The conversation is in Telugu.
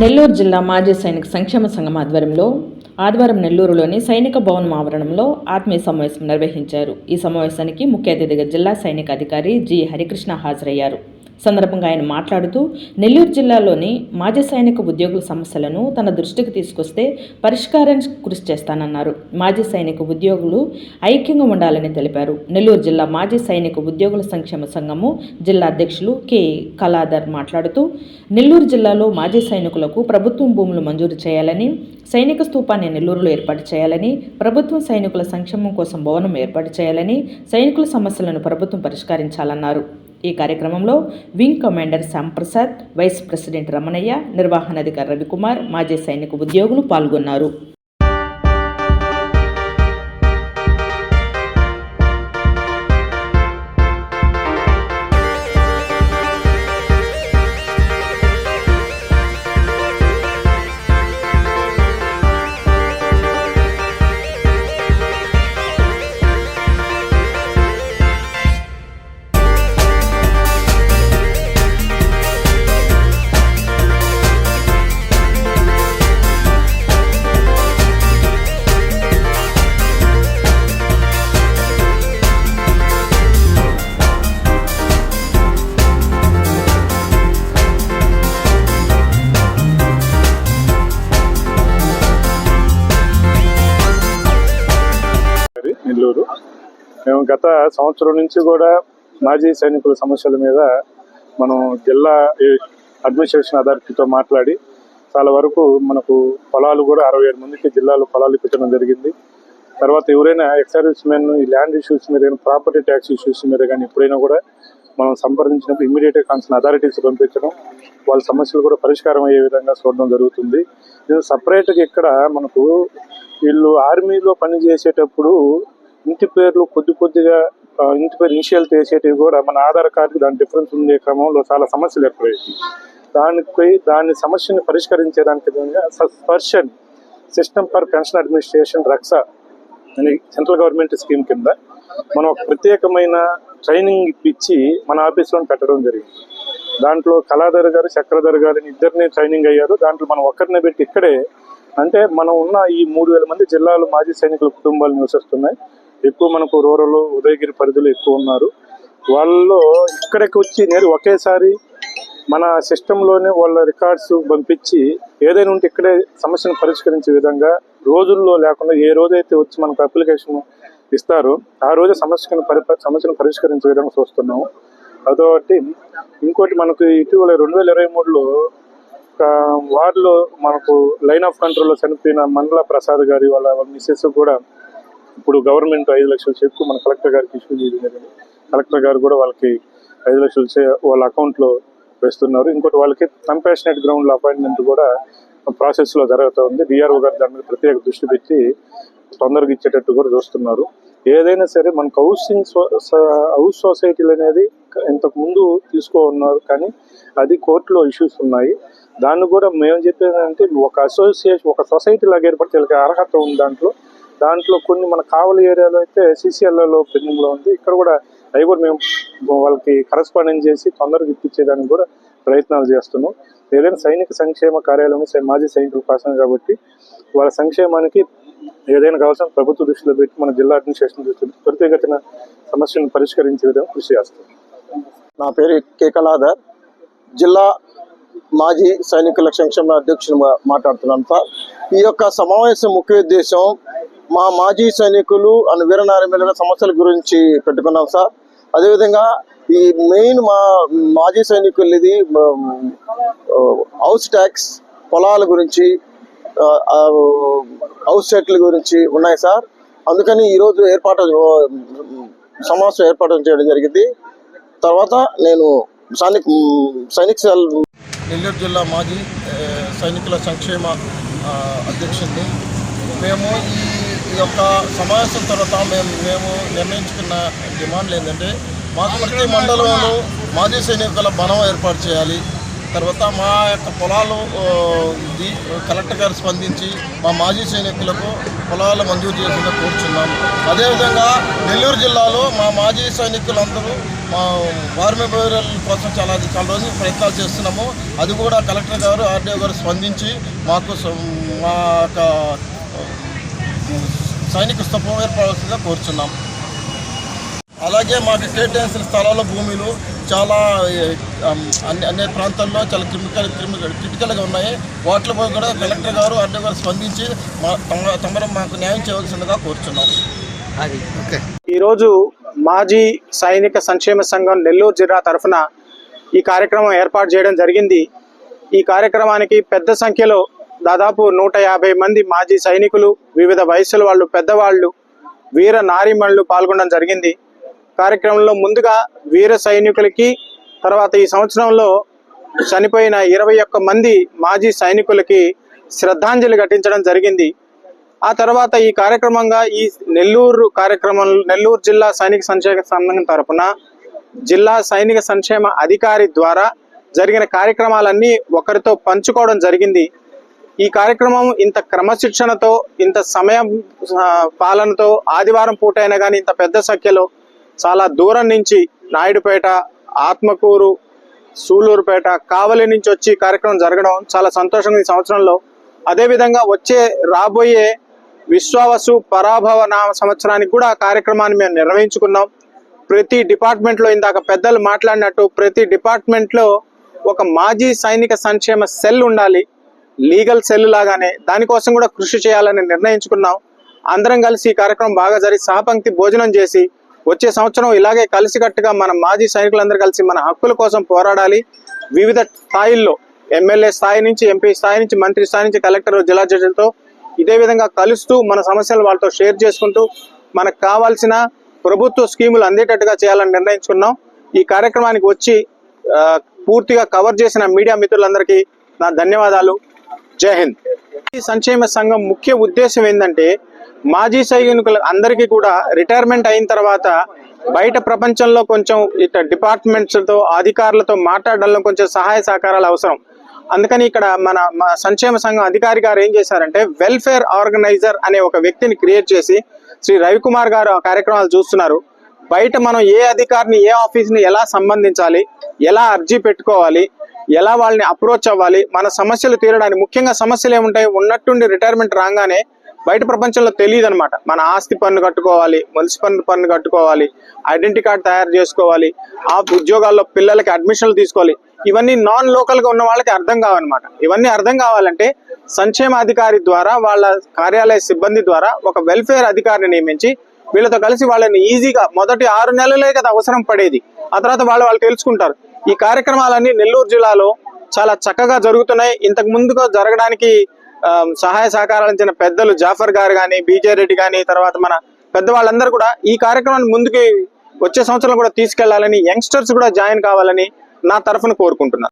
నెల్లూరు జిల్లా మాజీ సైనిక సంక్షేమ సంఘం ఆధ్వర్యంలో ఆదివారం నెల్లూరులోని సైనిక భవనం ఆవరణంలో ఆత్మీయ సమావేశం నిర్వహించారు. ఈ సమావేశానికి ముఖ్య అతిథిగా జిల్లా సైనిక అధికారి జి హరికృష్ణ హాజరయ్యారు. సందర్భంగా ఆయన మాట్లాడుతూ నెల్లూరు జిల్లాలోని మాజీ సైనిక ఉద్యోగుల సమస్యలను తన దృష్టికి తీసుకొస్తే పరిష్కారానికి కృషి చేస్తానన్నారు. మాజీ సైనిక ఉద్యోగులు ఐక్యంగా ఉండాలని తెలిపారు. నెల్లూరు జిల్లా మాజీ సైనిక ఉద్యోగుల సంక్షేమ సంఘము జిల్లా అధ్యక్షులు కె. కళాధర్ మాట్లాడుతూ నెల్లూరు జిల్లాలో మాజీ సైనికులకు ప్రభుత్వం భూములు మంజూరు చేయాలని సైనిక స్థూపాన్ని నెల్లూరులో ఏర్పాటు చేయాలని ప్రభుత్వం సైనికుల సంక్షేమం కోసం భవనం ఏర్పాటు చేయాలని సైనికుల సమస్యలను ప్రభుత్వం పరిష్కరించాలన్నారు. ఈ కార్యక్రమంలో wing commander Shyamprasad vice president Ramanayya నిర్వహణాధికారి Ravikumar మాజీ సైనిక ఉద్యోగులు పాల్గొన్నారు. మేము గత సంవత్సరం నుంచి కూడా మాజీ సైనికుల సమస్యల మీద మనం జిల్లా అడ్మినిస్ట్రేషన్ అథారిటీతో మాట్లాడి చాలా వరకు మనకు పొలాలు కూడా అరవై ఏడు మందికి జిల్లాలో పొలాలు ఇప్పించడం జరిగింది. తర్వాత ఎవరైనా ఎక్సర్వీస్ మెన్ ఈ ల్యాండ్ ఇష్యూస్ మీద కానీ ప్రాపర్టీ ట్యాక్స్ ఇష్యూస్ మీద కానీ ఎప్పుడైనా కూడా మనం సంప్రదించినప్పుడు ఇమ్మీడియట్గా కాన్సన్ అథారిటీస్ పంపించడం వాళ్ళ సమస్యలు కూడా పరిష్కారం అయ్యే విధంగా చూడడం జరుగుతుంది. ఇది సపరేట్గా ఇక్కడ మనకు వీళ్ళు ఆర్మీలో పని చేసేటప్పుడు ఇంటి పేర్లు కొద్ది కొద్దిగా ఇంటి పేరు ఇనిషియల్ చేసేటివి కూడా మన ఆధార్ కార్డు దాని డిఫరెన్స్ ఉండే క్రమంలో చాలా సమస్యలు ఏర్పడేవి. దానికి దాని సమస్యను పరిష్కరించేదానికి విధంగా system for pension administration Raksha అని సెంట్రల్ గవర్నమెంట్ స్కీమ్ కింద మనం ఒక ప్రత్యేకమైన ట్రైనింగ్ ఇప్పించి మన ఆఫీస్లో పెట్టడం జరిగింది. దాంట్లో కళాధర్ గారు చక్రధర్ గారు ఇద్దరిని ట్రైనింగ్ అయ్యారు. దాంట్లో మనం ఒక్కరిని పెట్టి ఇక్కడే అంటే మనం ఉన్న ఈ మూడు వేల మంది జిల్లాలు మాజీ సైనికుల కుటుంబాలు నివసిస్తున్నాయి. ఎక్కువ మనకు రూరల్ ఉదయగిరి పరిధిలో ఎక్కువ ఉన్నారు. వాళ్ళలో ఇక్కడికి వచ్చి నేరు ఒకేసారి మన సిస్టంలోనే వాళ్ళ రికార్డ్స్ పంపించి ఏదైనా ఉంటే ఇక్కడే సమస్యను పరిష్కరించే విధంగా రోజుల్లో లేకుండా ఏ రోజైతే వచ్చి మనకు అప్లికేషన్ ఇస్తారో ఆ రోజే సమస్యను పరి సమస్యను పరిష్కరించే విధంగా చూస్తున్నాము. అదొకటి. ఇంకోటి మనకు ఇటీవల రెండు వేల ఇరవై మూడులో ఒక వార్డులో మనకు లైన్ ఆఫ్ కంట్రోల్లో చనిపోయిన మండల ప్రసాద్ గారి వాళ్ళ వాళ్ళ మిస్సెస్ కూడా ఇప్పుడు గవర్నమెంట్ ఐదు లక్షలు చెక్కు మన కలెక్టర్ గారికి ఇష్యూ చేయడం జరిగింది. కలెక్టర్ గారు కూడా వాళ్ళకి ఐదు లక్షలు చే- వాళ్ళ అకౌంట్లో వేస్తున్నారు. ఇంకోటి వాళ్ళకి కంపాషనేట్ గ్రౌండ్లో అపాయింట్మెంట్ కూడా ప్రాసెస్లో జరుగుతూ ఉంది. డిఆర్ఓ గారు దాని మీద ప్రత్యేక దృష్టి పెట్టి తొందరగా ఇచ్చేటట్టు కూడా చూస్తున్నారు. ఏదైనా సరే మనకు హౌసింగ్ సో- హౌస్ సొసైటీలు అనేది ఇంతకు ముందు తీసుకో ఉన్నారు కానీ అది కోర్టులో ఇష్యూస్ ఉన్నాయి. దాన్ని కూడా మేము చెప్పేది అంటే ఒక అసోసియేషన్ ఒక సొసైటీ లాగా ఏర్పడితే అర్హత ఉంది దాంట్లో దాంట్లో కొన్ని మన కావలి ఏరియాలో అయితే సిసిఎల్లలో పెండింగ్లో ఉంది. ఇక్కడ కూడా అవి కూడా మేము వాళ్ళకి కరస్పాండెన్స్ చేసి తొందరగా ఇప్పించేదానికి కూడా ప్రయత్నాలు చేస్తున్నాం. ఏదైనా సైనిక సంక్షేమ కార్యాలయం సై- మాజీ సైనికుల కోసం కాబట్టి వాళ్ళ సంక్షేమానికి ఏదైనా కావాల్సిన ప్రభుత్వ దృష్టిలో పెట్టి మన జిల్లా అడ్మినిస్ట్రేషన్ దృష్టిలో పెట్టి త్వరితగతిన సమస్యను పరిష్కరించే విధంగా కృషి చేస్తాం. నా పేరు కె కళాధర్. జిల్లా మాజీ సైనికుల సంక్షేమ అధ్యక్షుడు మా- మాట్లాడుతున్నాను సార్. ఈ యొక్క సమావేశం ముఖ్య ఉద్దేశం మా మాజీ సైనికులు అండ్ వీరనార్మీల సమస్యల గురించి పెట్టుకున్నాం సార్. అదేవిధంగా ఈ మెయిన్ మా మాజీ సైనికులది హౌస్ ట్యాక్స్ పొలాల గురించి హౌస్ సెట్ల గురించి ఉన్నాయి సార్. అందుకని ఈరోజు ఏర్పాటు సమావేశం ఏర్పాటు చేయడం జరిగింది. తర్వాత నేను సైనిక్ సైనిక సెల్ నెల్లూరు జిల్లా మాజీ సైనికుల సంక్షేమ అధ్యక్షుడిని. మేము ఈ ఈ యొక్క సమావేశం తర్వాత మేము మేము నిర్ణయించుకున్న డిమాండ్లు ఏంటంటే మాకు ప్రతి మండలంలో మాజీ సైనికుల బలం ఏర్పాటు చేయాలి. తర్వాత మా యొక్క పొలాలు ఇది కలెక్టర్ గారు స్పందించి మా మాజీ సైనికులకు పొలాలు మంజూరు చేసిన కోరుచున్నాము అదేవిధంగా నెల్లూరు జిల్లాలో మా మాజీ సైనికులందరూ మా వార్మి బోరల్ కోసం చాలా చాలా రోజులు ప్రయత్నాలు చేస్తున్నాము. అది కూడా కలెక్టర్ గారు ఆర్డీఓ గారు స్పందించి మాకు మా యొక్క సైనిక స్తూపం ఏర్పడాల్సిందిగా కోరుచున్నాం. అలాగే మాకు కేటాయించిన స్థలాల్లో భూమిలు చాలా అన్ని అన్ని ప్రాంతాల్లో చాలా క్రిమికల్ క్రిమికల్ క్రిటికల్గా ఉన్నాయి. వాటిలో కూడా కలెక్టర్ గారు ఆర్డీఓ గారు స్పందించి మా తమ తమరు మాకు న్యాయం చేయవలసిందిగా కోరుచున్నాం. ఈరోజు మాజీ సైనిక సంక్షేమ సంఘం నెల్లూరు జిల్లా తరఫున ఈ కార్యక్రమం ఏర్పాటు చేయడం జరిగింది. ఈ కార్యక్రమానికి పెద్ద సంఖ్యలో దాదాపు నూట యాభై మంది మాజీ సైనికులు వివిధ వయసుల వాళ్ళు పెద్దవాళ్ళు వీర నారీమణులు పాల్గొనడం జరిగింది. కార్యక్రమంలో ముందుగా వీర సైనికులకి తర్వాత ఈ సంవత్సరంలో చనిపోయిన ఇరవై ఒక్క మంది మాజీ సైనికులకి శ్రద్ధాంజలి ఘటించడం జరిగింది. ఆ తర్వాత ఈ కార్యక్రమంగా ఈ నెల్లూరు కార్యక్రమం నెల్లూరు జిల్లా సైనిక సంక్షేమ సంఘం తరపున జిల్లా సైనిక సంక్షేమ అధికారి ద్వారా జరిగిన కార్యక్రమాలన్నీ ఒకరితో పంచుకోవడం జరిగింది. ఈ కార్యక్రమం ఇంత క్రమశిక్షణతో ఇంత సమయం పాలనతో ఆదివారం పూట అయినా కానీ ఇంత పెద్ద సంఖ్యలో చాలా దూరం నుంచి నాయుడుపేట ఆత్మకూరు సూలూరుపేట కావలి నుంచి వచ్చి కార్యక్రమం జరగడం చాలా సంతోషంగా ఈ సంవత్సరంలో. అదేవిధంగా వచ్చే రాబోయే విశ్వావసు పరాభవ నామ సంవత్సరానికి కూడా కార్యక్రమాన్ని మేము నిర్వహించుకున్నాం. ప్రతి డిపార్ట్మెంట్లో ఇందాక పెద్దలు మాట్లాడినట్టు ప్రతి డిపార్ట్మెంట్లో ఒక మాజీ సైనిక సంక్షేమ సెల్ ఉండాలి. లీగల్ సెల్ లాగానే దానికోసం కూడా కృషి చేయాలని నిర్ణయించుకున్నాం. అందరం కలిసి ఈ కార్యక్రమం బాగా జరిగి సహపంక్తి భోజనం చేసి వచ్చే సంవత్సరం ఇలాగే కలిసికట్టుగా మన మాజీ సైనికులందరూ కలిసి మన హక్కుల కోసం పోరాడాలి. వివిధ స్థాయిల్లో ఎమ్మెల్యే స్థాయి నుంచి ఎంపీ స్థాయి నుంచి మంత్రి స్థాయి నుంచి కలెక్టర్ జిల్లా జడ్జిలతో ఇదే విధంగా కలుస్తూ మన సమస్యలు వాళ్ళతో షేర్ చేసుకుంటూ మనకు కావాల్సిన ప్రభుత్వ స్కీములు అందేటట్టుగా చేయాలని నిర్ణయించుకున్నాం. ఈ కార్యక్రమానికి వచ్చి పూర్తిగా కవర్ చేసిన మీడియా మిత్రులందరికీ నా ధన్యవాదాలు. జై హింద్. ఈ సంక్షేమ సంఘం ముఖ్య ఉద్దేశం ఏంటంటే మాజీ సైనికుల అందరికీ కూడా రిటైర్మెంట్ అయిన తర్వాత బయట ప్రపంచంలో కొంచెం ఇట్లా డిపార్ట్మెంట్స్తో అధికారులతో మాట్లాడడంలో కొంచెం సహాయ సహకారాలు అవసరం. అందుకని ఇక్కడ మన మన సంక్షేమ సంఘం అధికారి గారు ఏం చేశారంటే వెల్ఫేర్ ఆర్గనైజర్ అనే ఒక వ్యక్తిని క్రియేట్ చేసి శ్రీ రవికుమార్ గారు ఆ కార్యక్రమాలు చూస్తున్నారు. బయట మనం ఏ అధికారిని ఏ ఆఫీస్ని ఎలా సంబంధించాలి ఎలా అర్జీ పెట్టుకోవాలి ఎలా వాళ్ళని అప్రోచ్ అవ్వాలి మన సమస్యలు తీరడానికి ముఖ్యంగా సమస్యలు ఏముంటాయి ఉన్నట్టుండి రిటైర్మెంట్ రాగానే బయట ప్రపంచంలో తెలియదు అనమాట మన ఆస్తి పన్ను కట్టుకోవాలి మున్సిపల్ పన్ను కట్టుకోవాలి ఐడెంటిటీ కార్డ్ తయారు చేసుకోవాలి ఆ ఉద్యోగాల్లో పిల్లలకి అడ్మిషన్లు తీసుకోవాలి. ఇవన్నీ నాన్ లోకల్గా ఉన్న వాళ్ళకి అర్థం కావన్నమాట. ఇవన్నీ అర్థం కావాలంటే సంక్షేమ అధికారి ద్వారా వాళ్ళ కార్యాలయ సిబ్బంది ద్వారా ఒక వెల్ఫేర్ అధికారిని నియమించి వీళ్ళతో కలిసి వాళ్ళని ఈజీగా మొదటి ఆరు నెలలే కదా అవసరం పడేది. ఆ తర్వాత వాళ్ళు వాళ్ళు తెలుసుకుంటారు. ఈ కార్యక్రమాలన్నీ నెల్లూరు జిల్లాలో చాలా చక్కగా జరుగుతున్నాయి. ఇంతకు ముందుగా జరగడానికి సహాయ సహకారాలు ఇచ్చిన పెద్దలు జాఫర్ గారు కానీ బీజే రెడ్డి కానీ తర్వాత మన పెద్దవాళ్ళందరూ కూడా ఈ కార్యక్రమాన్ని ముందుకి వచ్చే సంవత్సరం కూడా తీసుకెళ్ళాలని యంగ్స్టర్స్ కూడా జాయిన్ కావాలని నా తరఫున కోరుకుంటున్నాను